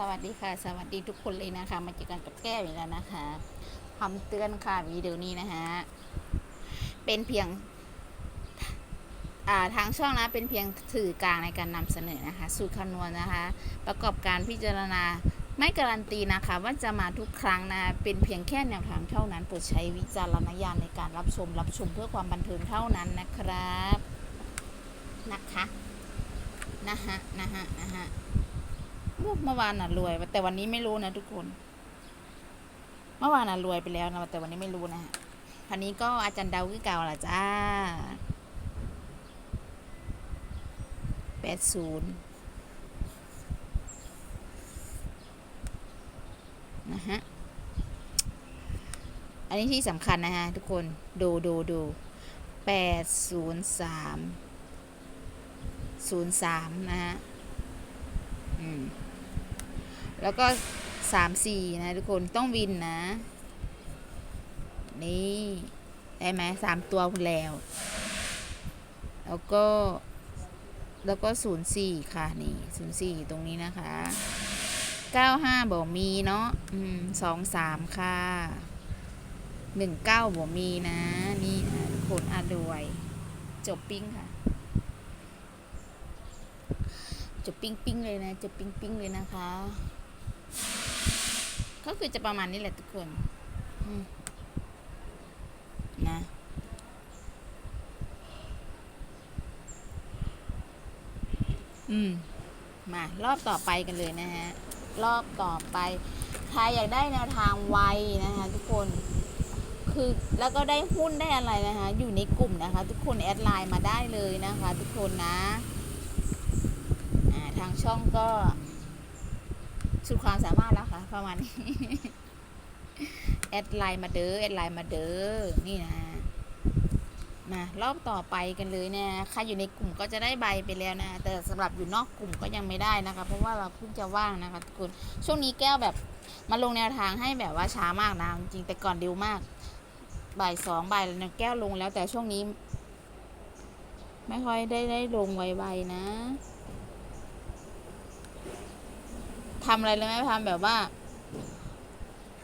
สวัสดีค่ะ สวัสดีทุกคนเลยนะคะ มาเจอกันกับแก้วอีกแล้วนะคะคำเตือนค่ะวิดีโอนี้นะคะเป็นเพียงาทางช่องนะเป็นเพียงสื่อกลางในการนำเสนอนะคะ สูตรคำนวณนะคะ ประกอบการพิจารณาไม่การันตีนะคะ ว่าจะมาทุกครั้งนะเป็นเพียงแค่แนวทางเท่านั้นโปรดใช้วิจารณญาณในการรับชม รับชมเพื่อความบันเทิงเท่านั้นนะครับนะคะนะฮะนะฮะนะฮะ เมื่อวานน่ะรวย แต่วันนี้ไม่รู้นะทุกคน เมื่อวานน่ะรวยไปแล้วนะแต่วันนี้ไม่รู้นะฮะคันนี้ก็อาจารย์เดาคือเก่าละจ้าแปดศูนย์นะฮะ อันนี้ที่สำคัญนะฮะทุกคน ดูดูดูแปดศูนย์สามศูนย์สามนะฮะ อืม แล้วก็สามสี่นะทุกคนต้องวินนะ นี่ ได้ไหมสามตัวคุณแล้ว แล้วก็ แล้วก็ศูนย์สี่ค่ะ นี่ศูนย์สี่ตรงนี้นะคะเก้าห้าบอกมีเนาะอืมสองสามค่ะหนึ่งเก้าบอกมีนะ นี่นะทุกคนอะด้วย จบปิ้งค่ะจะปิ้งปิ้งเลยนะ จะปิ้งปิ้งเลยนะคะ คือจะประมาณนี้แหละทุกคนนะอืม มารอบต่อไปกันเลยนะฮะ รอบต่อไป ใครอยากได้แนวทางไวนะคะ ทุกคน คือแล้วก็ได้หุ้นได้อะไรนะคะ อยู่ในกลุ่มนะคะ ทุกคนแอดไลน์มาได้เลยนะคะ ทุกคนนะ อ่าทางช่องก็ สุดความสามารถแล้วค่ะ ประมาณนี้ แอดไลน์มาเด้อแอดไลน์มาเด้อนี่นะมารอบต่อไปกันเลยนะใครอยู่ในกลุ่มก็จะได้ใบไปแล้วนะ แต่สำหรับอยู่นอกกลุ่มก็ยังไม่ได้นะคะ เพราะว่าเราเพิ่งจะว่างนะคะทุกคนช่วงนี้แก้วแบบมาลงแนวทางให้แบบว่าช้ามากนะจริงแต่ก่อนเร็วมากบ่ายสองบ่ายแล้วแก้วลงแล้วแต่ช่วงนี้ ไม่ค่อยได้ได้ลงไวๆนะ ทำอะไรเลยไหมทำแบบว่า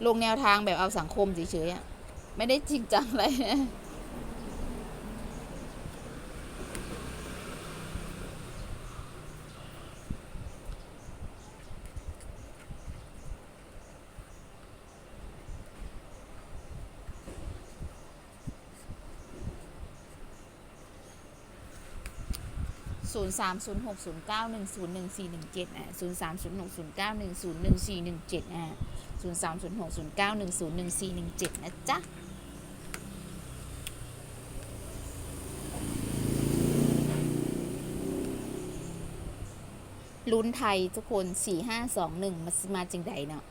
ลงแนวทางแบบเอาสังคมเฉยๆไม่ได้จริงจังอะไร ศูนย์สามศูนย์หกศูนย์เก้าหนึ่งศูนย์หนึ่งสี่หนึ่งเจ็ดอะศูนย์สามศูนย์หกศูนย์เก้าหนึ่งศูนย์หนึ่งสี่หนึ่งเจ็ดอะศูนย์สามศูนย์หกศูนย์เก้าหนึ่งศูนย์หนึ่งสี่หนึ่งเจ็ดนะจ๊ะลุ้นไทยทุกคนสี่ห้าสองหนึ่งมามาจังใดเนาะ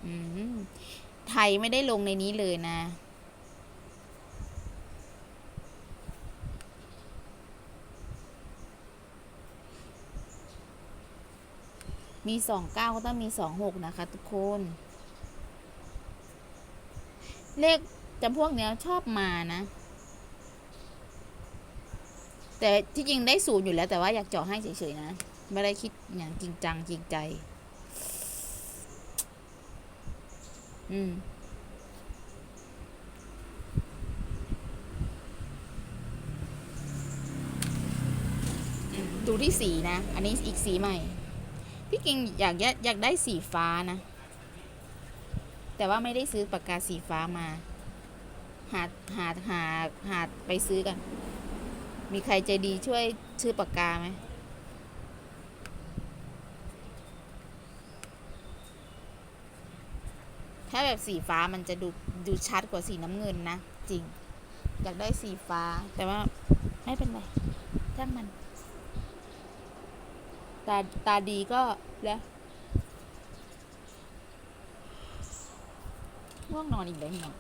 ไทยไม่ได้ลงในนี้เลยนะ มีสองเก้าก็ต้องมีสองหกนะคะทุกคน เลขจำพวกเนี้ยชอบมานะ แต่ที่จริงได้ศูนย์อยู่แล้ว แต่ว่าอยากเจาะให้เฉยๆนะ ไม่ได้คิดอย่างจริงจังจริงใจ อืมอืมดูที่สีนะ อันนี้อีกสีใหม่ พี่กิงอยากได้อยากได้สีฟ้านะ แต่ว่าไม่ได้ซื้อปากกาสีฟ้ามา หาหาหาหาไปซื้อกัน มีใครใจดีช่วยชื่อปากกาไหมถ้าแบบสีฟ้ามันจะดูดูชัดกว่าสีน้ำเงินนะ จริง อยากได้สีฟ้าแต่ว่าไม่เป็นไรช่างมัน ตาตาดีก็แล้วง่วงนอนอีกแล้วเนาะ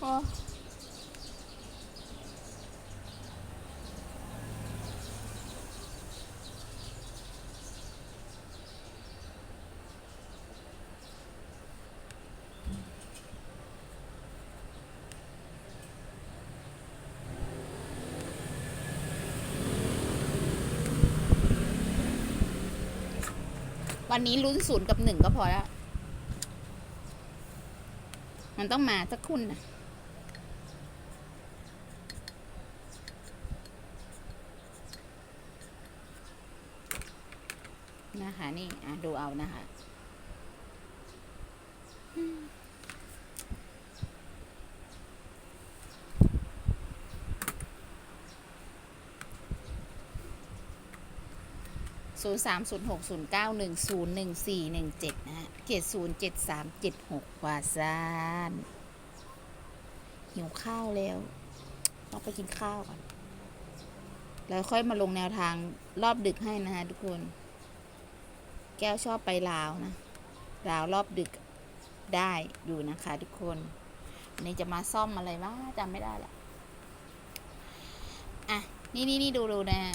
วันนี้ลุ้นศูนย์กับหนึ่งก็พอแล้ว มันต้องมาสักคุณนะ นะคะนี่อะดูเอานะคะศูนย์สามศูนย์หกศูนย์เก้าหนึ่งศูนย์หนึ่งสี่หนึ่งเจ็ดนะฮะเจ็ดศูนย์เจ็ดสามเจ็ดหกวาซานหิวข้าวแล้ว ต้องไปกินข้าวก่อน แล้วค่อยมาลงแนวทางรอบดึกให้นะฮะทุกคน แก้วชอบไปลาวนะลาวรอบดึกได้อยู่นะคะทุกคนวันนี้จะมาซ่อมอะไรวะจำไม่ได้ละอะ นี่นี่นี่ดูดูนะฮะ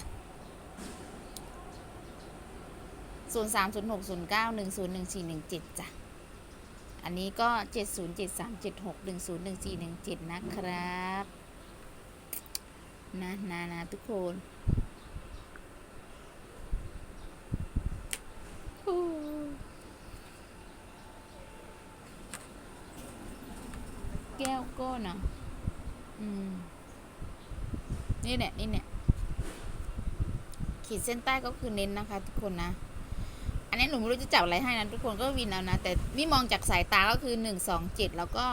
ศูนย์สามศูนย์หกศูนย์เก้าหนึ่งศูนย์หนึ่งสี่หนึ่งเจ็ดจ้ะ อันนี้ก็เจ็ดศูนย์เจ็ดสามเจ็ดหกหนึ่งศูนย์หนึ่งสี่หนึ่งเจ็ดนะครับ นะนะนะทุกคนโอ้แก้ วก้นะอืมนี่เนี่ยนี่เนี่ยขีดเส้นใต้ก็คือเน้นนะคะ ทุกคนนะ อันนี้หนูไม่รู้จะจับอะไรให้นะทุกคนก็วินเอานะ แต่นี่มองจากสายตาก็คือหนึ่งสองเจ็ดแล้วก็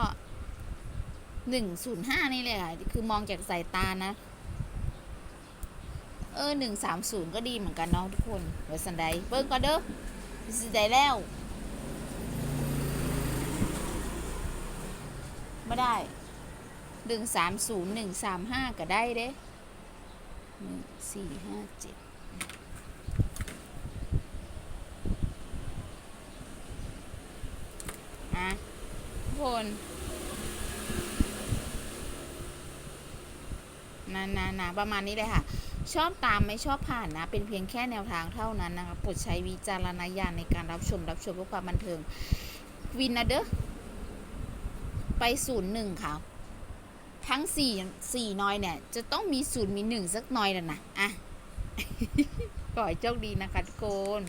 หนึ่งศูนย์ห้านี่เลยค่ะ คือมองจากสายตานะ เออหนึ่งสามศูนย์ก็ดีเหมือนกันเนาะทุกคนเดี๋ยวสันไดเบิ้งก่อนเด้อสันไดแล้ว ไม่ได้หนึ่งสามศูนย์หนึ่งสามห้าก็ได้เด้หนึ่งสี่ห้าเจ็ดอะทุกคนนานานาประมาณนี้เลยค่ะ ชอบตามไม่ชอบผ่านนะ เป็นเพียงแค่แนวทางเท่านั้นนะคะโปรดใช้วิจารณญาณในการรับชมรับชมเพื่อความบันเทิงวินนะเด้อ ไปศูนย์หนึ่งค่ะ ทั้งสี่สี่น้อยเนี่ย จะต้องมีศูนย์มีหนึ่งสักน้อยแล้วนะอะขอให้โชคดีนะคะทุกคน